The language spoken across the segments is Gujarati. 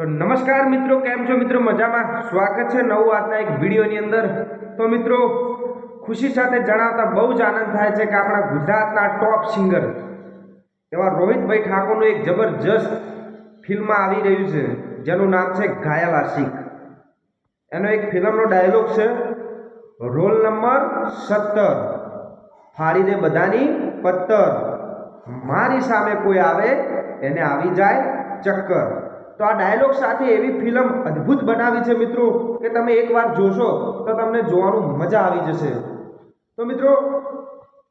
તો નમસ્કાર મિત્રો, કેમ છો મિત્રો? મજામાં? સ્વાગત છે નવું આજના એક વિડીયોની અંદર. તો મિત્રો, ખુશી સાથે જણાવતા બહુ જ આનંદ થાય છે કે આપણા ગુજરાતના ટોપ સિંગર એવા રોહિતભાઈ ઠાકોરનું એક જબરજસ્ત ફિલ્મમાં આવી રહ્યું છે, જેનું નામ છે ઘાયલ આશિક. એનો એક ફિલ્મનો ડાયલોગ છે રોલ નંબર સત્તર. ફાડી દે બધાની પત્તર મારી સામે કોઈ આવે, એને આવી જાય ચક્કર. તો આ ડાયલોગ સાથે એવી ફિલ્મ અદ્ભુત બનાવી છે મિત્રો કે તમે એકવાર જોશો તો તમને જોવાનું મજા આવી જશે. તો મિત્રો,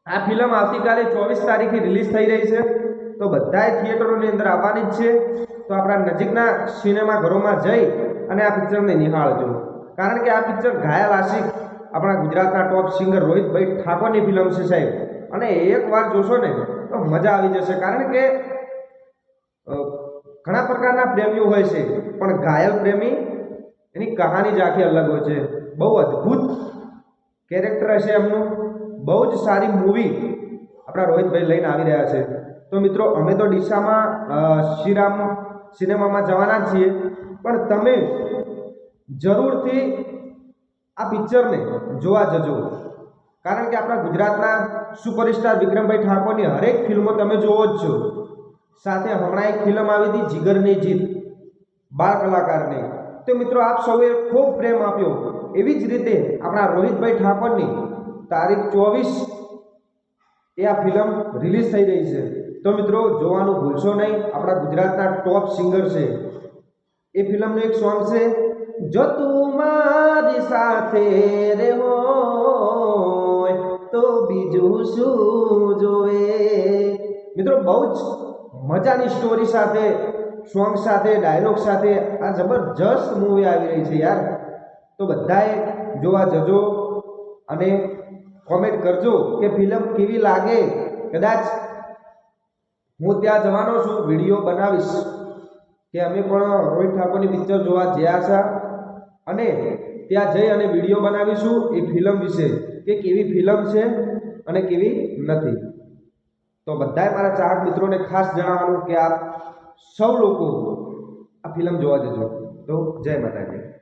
આ ફિલ્મ આવતીકાલે ચોવીસ તારીખે રિલીઝ થઈ રહી છે. તો બધાએ થિયેટરોની અંદર આવવાની જ છે. તો આપણા નજીકના સિનેમા ઘરોમાં જઈ અને આ પિક્ચરને નિહાળજો. કારણ કે આ પિક્ચર ઘાયલ આશિક, આપણા ગુજરાતના ટોપ સિંગર રોહિતભાઈ ઠાકોરની ફિલ્મ છે સાહેબ. અને એકવાર જોશો ને તો મજા આવી જશે. કારણ કે ઘણા પ્રકારના પ્રેમીઓ હોય છે, પણ ઘાયલ પ્રેમી એની કહાની જ આખી અલગ હોય છે. બહુ અદ્ભુત કેરેક્ટર હશે એમનું. બહુ જ સારી મૂવી આપણા રોહિતભાઈ લઈને આવી રહ્યા છે. તો મિત્રો, અમે તો ડીસામાં શ્રીરામ સિનેમામાં જવાના છીએ. પણ તમે જરૂરથી આ પિક્ચરને જોવા જજો. કારણ કે આપણા ગુજરાતના સુપરસ્ટાર વિક્રમભાઈ ઠાકોરની હરેક ફિલ્મો તમે જોવો જ છો. સાથે હમણાં એક ફિલ્મ આવી હતી જીગરની જીત, બાળ કલાકારની. તો મિત્રો, આપ સૌએ ખૂબ પ્રેમ આપ્યો. એવી જ રીતે આપણા રોહિતભાઈ ઠાકોરની તારીખ ચોવીસ એ આ ફિલ્મ રિલીઝ થઈ રહી છે. તો મિત્રો, જોવાનું ભૂલશો નહીં, આપણા ગુજરાતના ટોપ સિંગર છે. એ ફિલ્મનું એક સોંગ છે, જો તું મારી સાથે રે તો બીજું શું જોવે? મિત્રો, બહુ જ મજાની સ્ટોરી સાથે સોંગ સાથે ડાયલોગ સાથે આ જબરજસ્ત મૂવી આવી રહી છે યાર. તો બધાએ જોવા જજો અને કોમેન્ટ કરજો કે ફિલ્મ કેવી લાગે. કદાચ હું ત્યાં જવાનો છું વીડિયો બનાવીશ. કે અમે પણ રોહિત ઠાકોરની પિક્ચર જોવા ગયા હતા. અને ત્યાં જઈ અને વીડિયો બનાવીશું એ ફિલ્મ વિશે. કે કેવી ફિલ્મ છે અને કેવી નથી. તો બધાએ મારા ચાહક મિત્રોને ખાસ જણાવવાનું કે આપ સૌ લોકો આ ફિલ્મ જોવા જજો. તો જય માતાજી.